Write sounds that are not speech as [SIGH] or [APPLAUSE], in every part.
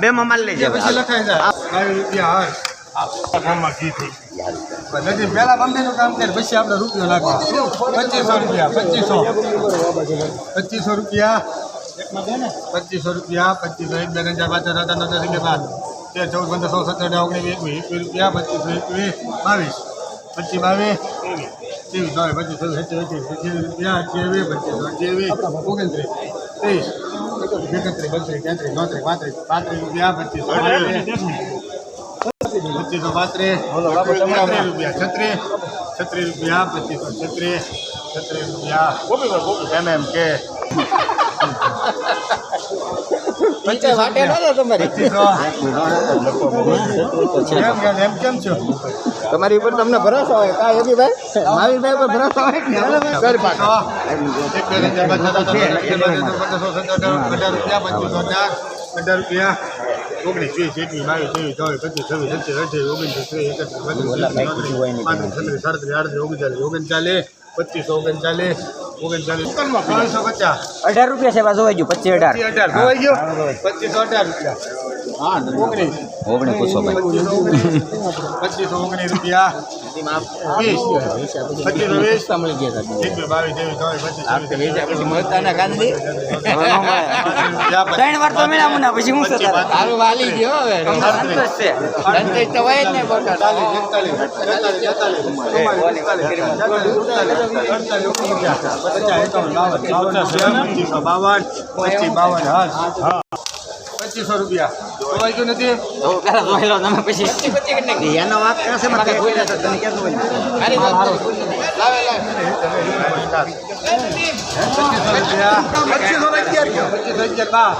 બે માં માલ લઈ પછી જાવ લખાઈ જાય. રૂપિયા હાર નથી પેલા કામ કરે પછી આપણે રૂપિયો નાખવા પચીસો રૂપિયા પચીસો. પચીસો રૂપિયા. પચીસો રૂપિયા, પચીસો એક બે હજાર પાંચ હજાર નવ હજાર અગિયાર, બાર, તેર, ચૌદ, પંદર સો સત્તર ઓગણીસ, વીસ એકવીસ એકવીસ રૂપિયા, પચીસો એકવીસ બાવીસ. પચીસ, બાવીસ, ત્રેવીસ. બાવીસ પચીસ સત્તર એકવીસ પચીસ રૂપિયા અઠ્યાવીસ પચીસો અઠ્યાવીસ ઓગણત્રીસ, ત્રીસ, એકત્રીસ, બત્રીસ, તેત્રીસ પાંત્રીસ પાંત્રીસ રૂપિયા, પચીસો પચીસો પાંત્રીસ રૂપિયા, છત્રીસ. છત્રીસ રૂપિયા, પચીસો છત્રીસ છત્રીસ રૂપિયા. એમ એમ, કે. પચીસો પચીસો એમ કેમ એમ કેમ છો? તમારી ઉપર તમને ભરોસો હોય કા યોગી ભાઈ? મારી ભાઈ પર ભરોસો હોય અઢાર રૂપિયા ઓગણીસ વીસ એકવીસ બાવીસ ત્રેવીસ ચોવીસ પચીસ છવ્વીસ સત્યાવીસ અઠ્યાવીસ ઓગણત્રીસ ત્રીસ એકત્રીસ બત્રીસ પાંત્રીસ છત્રીસ સાડત્રીસ આડત્રીસ ઓગણચાલીસ ઓગણચાલીસ પચીસો ઓગણચાલીસ અઢાર રૂપિયા છે પાછું ગયું પચીસ અઢાર. પચીસ અઢાર જોવાઈ ગયો? પચીસો અઢાર રૂપિયા. ઓગણીસ. ઓગણી પૂછો ભાઈ રૂપિયા ત્રણ વાર તો મેળા મુના પછી હું તારું વાલી ગયો હવે સંતોષ છે સંતોષ તો હોય જ ને બોટા બાવન પચીસ બાવન હા પચીસો રૂપિયા. જોવાઈ ગયું નથી? પેલા જોઈ લો તમે પછી એનો વાક કરશે મારે જોઈ લેતો તને ક્યાં જોઈ રૂપિયા. પચીસો અગિયાર પચીસો અગિયાર બાર.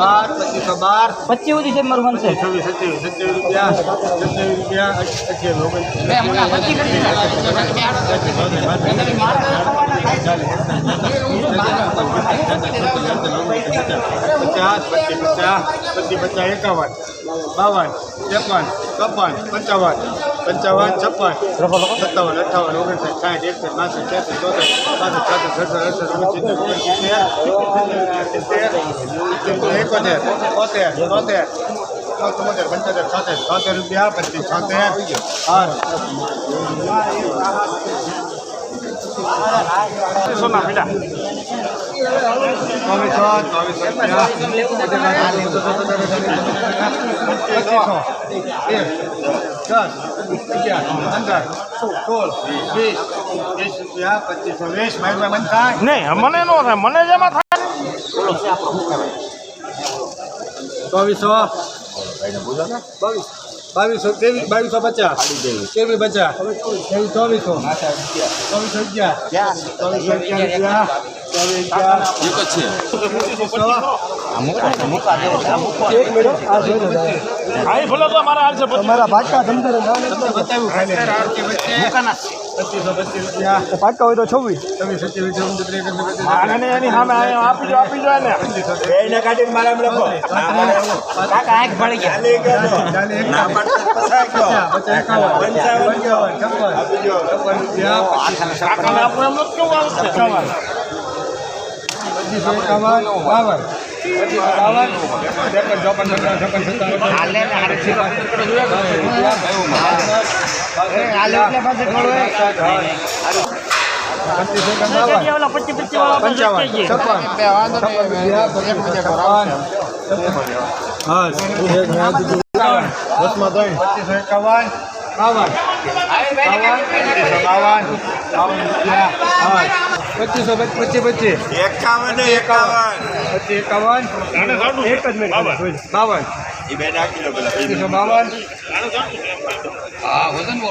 બાર. પચીસો બાર. પચીસ સુધી છે મારું મનસે છવ્વીસ સત્યાવીસ સત્યાવીસ રૂપિયા. સત્યાવીસ રૂપિયા. અઠ્યાવીસ પચાસ, પચીસ પચાસ પચીસ પચાસ, એકાવન, બાવન, ત્રેપન છપ્પન પંચાવન પંચાવન, છપ્પન, સત્તાવન અઠાવન ઓગણસાઠ, સાઠ, એકસઠ, બાસઠ ત્રેસઠ ચોસઠ પાસઠ છાસઠ સડસઠ, અડસઠ, ઓગણસિત્તેર ઓગણસિત્તેર એકોતેર તોતેર તોતેર ચુમ્મોતેર પંચોતેર, છોતેર છોતેર રૂપિયા, પચીસ, છોતેર નહીં મને નો થાય મને જેમાં થાય ચોવીસો. બાવીસો ત્રેવીસ બાવીસો પચાસ ત્રેવીસ. પચાસ ત્રેવીસ ચોવીસો ચોવીસો અગિયાર. ચોવીસો અગિયાર ચોવીસ અગિયાર ભલે તો મારા તમારા ભાટકા ધંધે પચીસો પચીસ રૂપિયા ભાટકા હોય તો છવ્વીસ. એની સામે અહીંયા આપી દો આપી દો ને એને કાઢીને મારા એમ લખો. કાકા આંખ ભળી ગયા. પચીસો એકાવન. બાવન. બાવન. ચોપન સત્તાવન હાલે ને પચીસો એકાવન પચીસ પચીસ પચીસો એકાવન. બાવન. બાવન. બાવન. બાવન એકાવન એકાવન. પચીસ એકાવન. એક જ મિનિટ. બાવન. એ બે નાખી લો પેલા. પચીસો બાવન. સાઠ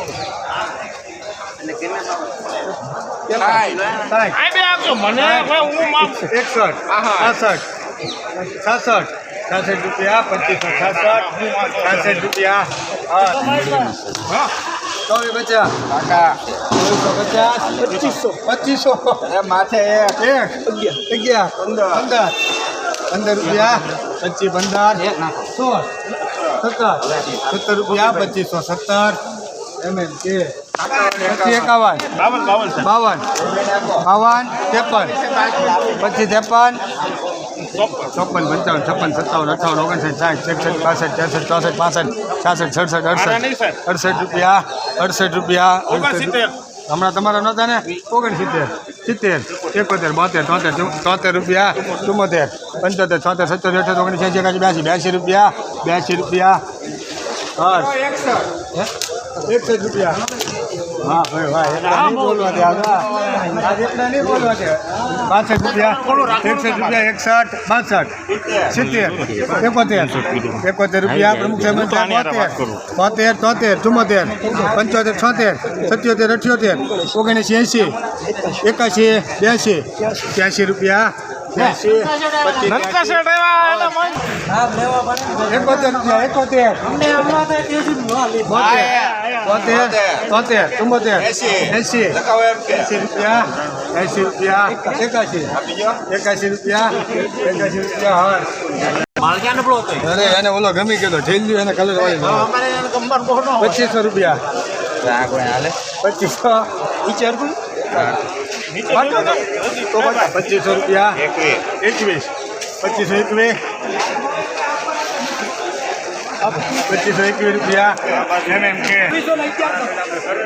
આઈ બે આપજો. મને હવે હું માપ એકસઠ. છાસઠ. છાસઠ. છાસઠ રૂપિયા પચીસો છાસઠ. છાસઠ રૂપિયા. હા. ચોવીસ પચાસ. ચોવીસો પચાસ પચીસો. પચીસો. માથે એક. અગિયાર. પંદર. પંદર. પંદર રૂપિયા. પચીસ પંદર. એક નાખો સોળ. સત્તર સત્તર રૂપિયા પચીસો સત્તર. એમ એમ કે. એકાવન. બાવન બાવન ત્રેપન. પચીસ ત્રેપન. ચોપન. પંચાવન છપ્પન સત્તાવન અઠાવન ઓગણસાઠ સાઠ એકસઠ બાસઠ ત્રેસઠ ચોસઠ પાસઠ છાસઠ સડસઠ અડસઠ. અડસઠ રૂપિયા અડસઠ રૂપિયા. હમણાં તમારા નહોતા ને? ઓગણસિત્તેર સિત્તેર. એકોતેર બોતેર તોતેર તોતેર રૂપિયા ચુમ્મોતેર પંચોતેર છોતેર સત્તર અઠ્યોતેર ઓગણીસ એંસી એકાસી બ્યાસી બ્યાસી રૂપિયા બ્યાસી રૂપિયા. હા એકસઠ રૂપિયા. હા ભાઈ ભાઈ એટલા નહીં બોલવા દે આજે આજે એટલા નહીં બોલવા દે. બાસઠ રૂપિયા એકસઠ રૂપિયા એકસઠ બાસઠ સિત્તેર એકોતેર એકોતેર રૂપિયા પ્રમુખ સાહેબ બોતેર બોતેર તોતેર ચુમ્મોતેર પંચોતેર છોતેર સત્યોતેર અઠ્યોતેર ઓગણીસ એંશી એકાશી બ્યાસી ત્યાસી રૂપિયા એકોતેર રૂપિયા એકોતેર. બોતેર તોતેર ચુમ્મોતેર એસી એસી રૂપિયા એંસી રૂપિયા એકાશી. એકાસી રૂપિયા એકાસી રૂપિયા હાર અરે એને ઓલો ગમી ગયો જઈ એને કલર વાળી પચીસો રૂપિયા. હાલે? પચીસો. વિચાર પચીસો રૂપિયા. એકવીસ. એકવીસ. પચીસો એકવીસ. પચીસો એકવીસ રૂપિયા એમ એમ કે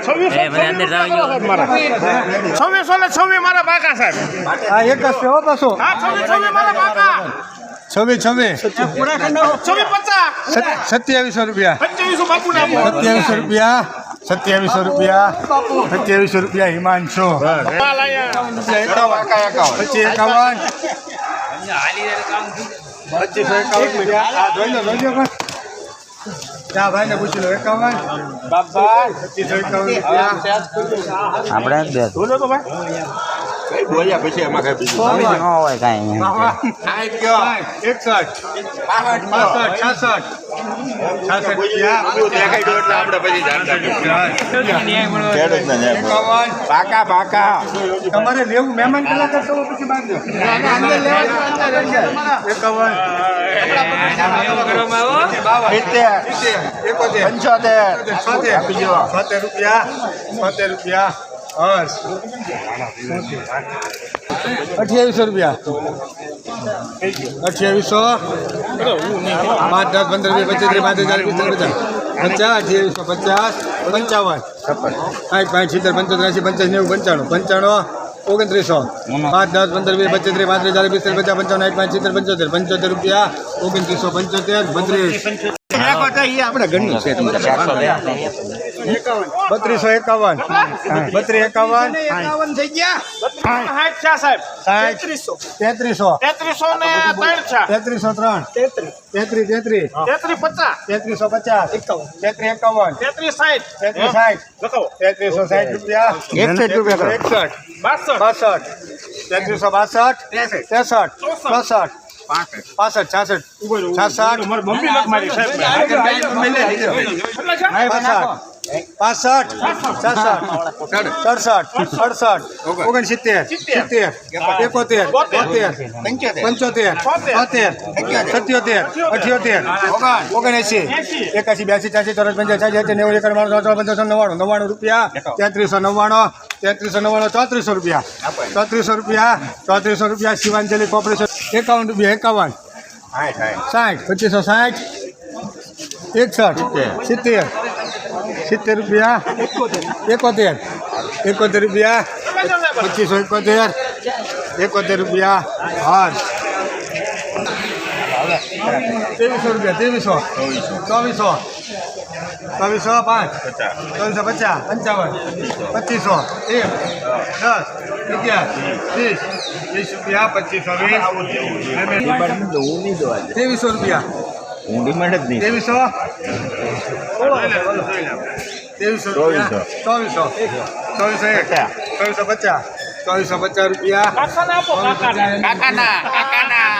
છવ્વીસો મારા સાહેબ હા એક જ હો પાછો હા છવ્વીસ છવ્વીસ મારા બાકા સત્યાવીસો રૂપિયા સત્યાવીસો રૂપિયા સત્યાવીસો રૂપિયા સત્યાવીસો રૂપિયા હિમાંશુ પચીસ એકાવન પચીસો એકાવન રૂપિયા. હા ભાઈ ભાઈને પૂછી લો એકાવન. બાબા આપણે બે. બોલો તો ભાઈ. કઈ બોલ્યા પછી એમાં કઈ બીજું ન હોય કાંઈ સાઠ કયો એકસઠ. બાસઠ પાસઠ છાસઠ. છાસઠ દેખાઈ ગયું એટલે આપણે પછી જાણતા પાકા પાકા. તમારે લેવું મહેમાન પેલા કરશો પછી બાંધજો અંદર લેવા એકાવન. સિત્તેર. સિત્તેર, એકોતેર. પંચોતેર. રૂપિયા. રૂપિયા. હસ અઠ્યાવીસો રૂપિયા. અઠ્યાવીસો. પાંચ દસ પંદર વીસ પચીસ ત્રીસ પાંત્રીસ ચાલીસ પચાસ. પચાસ અઠ્યાવીસો પચાસ પંચાવન. સાઠ પાંચ સિત્તેર પંચોતેર એસી પંચાસી નેવું પંચાણું. પંચાણું ઓગણત્રીસો. પાંચ દસ પંદર વીસ પચીસ ત્રીસ પાંત્રીસ ચાલીસ પિસ્તાલીસ પચાસ પંચાવન આઠ પાંચ સિત્તેર પંચોતેર. પંચોતેર રૂપિયા ઓગણત્રીસો પંચોતેર બત્રીસ. આપણે ગણ્યું છે બત્રીસો એકાવન. બત્રીસ એકાવન. સાઠ છે સાહેબ. સાઠ. તેત્રીસો. તેત્રીસો. ને ત્રણ તેત્રીસો ત્રણ. તેત્રીસ તેત્રીસ તેત્રીસ પચાસ. તેત્રીસો પચાસ. તેત્રીસ એકાવન. તેત્રીસ સાઠ. તેત્રીસ સાઠ. લખાવો તેત્રીસો સાઠ રૂપિયા. એકસઠ રૂપિયા. એકસઠ. બાસઠ. બાસઠ. તેત્રીસો બાસઠ. ત્રેસઠ. ચોસઠ. પાસઠ. છાસઠ. છાસઠ. મમ્મી લખ મારી સાહેબ. પાસઠ. સડસઠ. અડસઠ ઓગણસિત્તેર. સિત્તેર. એકોતેર. બોતેર પંચોતેર. છોતેર સત્યોતેર. અઠ્યોતેર. ઓગણએંસી એકાસી બ્યાસી ચાસી ચોરસ પંચાસ નેવું બાણું ત્રણ પંચાસો નવ્વાણું. નવ્વાણું રૂપિયા. તેત્રીસો નવ્વાણું. તેત્રીસો નવ્વાણું ચોત્રીસો રૂપિયા. ચોત્રીસો રૂપિયા. ચોત્રીસો રૂપિયા શિવાંજલિ કોર્પોરેશન. એકાવન રૂપિયા એકાવન. સાઠ પચીસો સાઠ. એકસઠ. સિત્તેર. સિત્તેર રૂપિયા. એકોતેર. એકોતેર રૂપિયા. પચીસો એકોતેર. એકોતેર રૂપિયા. હાર. ત્રેવીસો રૂપિયા ત્રેવીસો. ચોવીસો. ચોવીસો પાંચ. ચોવીસો પચાસ. પંચાવન. પચીસો. એક દસ અગિયાર ત્રીસ ત્રીસ રૂપિયા પચીસો વીસ. ત્રેવીસો રૂપિયા. ત્રેવીસો. ત્રેવીસો રૂપિયા. ચોવીસો. ચોવીસો. એક. ચોવીસો પચાસ. ચોવીસો પચાસ રૂપિયા. કાકાને આપો કાકાને. કાકાના કાકાના.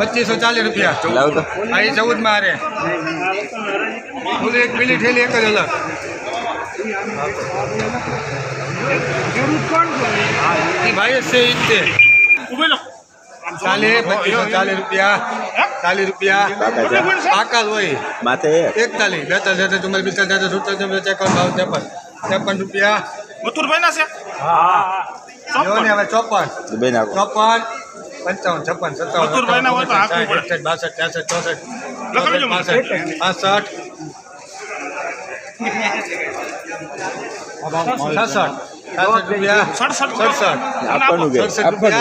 પચીસો ચાલીસ રૂપિયા. અહીં ચૌદમાં હારે એક પેલી ઠેલી એક જ અલગ. એ ભાઈ જ છે ચાલીસ પચીસો ચાલીસ રૂપિયા. ચાલીસ રૂપિયા. પાકા હોય માથે એકતાલીસ. બેતાલીસ તેતાલીસ ચુમ્માલીસ પિસ્તાલીસ તેતાલીસ સુડતાલીસ એકાવન બાવન ત્રેપન. ત્રેપન રૂપિયા. મથુરભાઈ ના છે? જો ને હવે ચોપન. બેન ચોપન. પંચાવન છપ્પન સત્તાવન મથુરભાઈના હોય તો આપવું પડે. એકસઠ બાસઠ ત્રેસઠ ચોસઠ. પાસઠ પાસઠ [LAUGHS] છસઠ. આપવાનું કે આપવાનું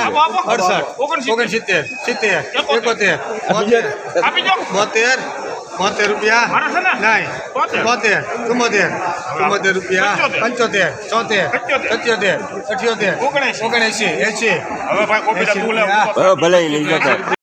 ઓગણસિત્તેર. સિત્તેર. એકોતેર. બોતેર. બોતેર. રૂપિયા. નહીં. બોતેર. ચુમ્મોતેર ચુમ્મોતેર રૂપિયા. પંચોતેર. ચોતેર. પંચોતેર. અઠ્યોતેર. ઓગણએંસી. એસી. ભલે. લઈ જતો.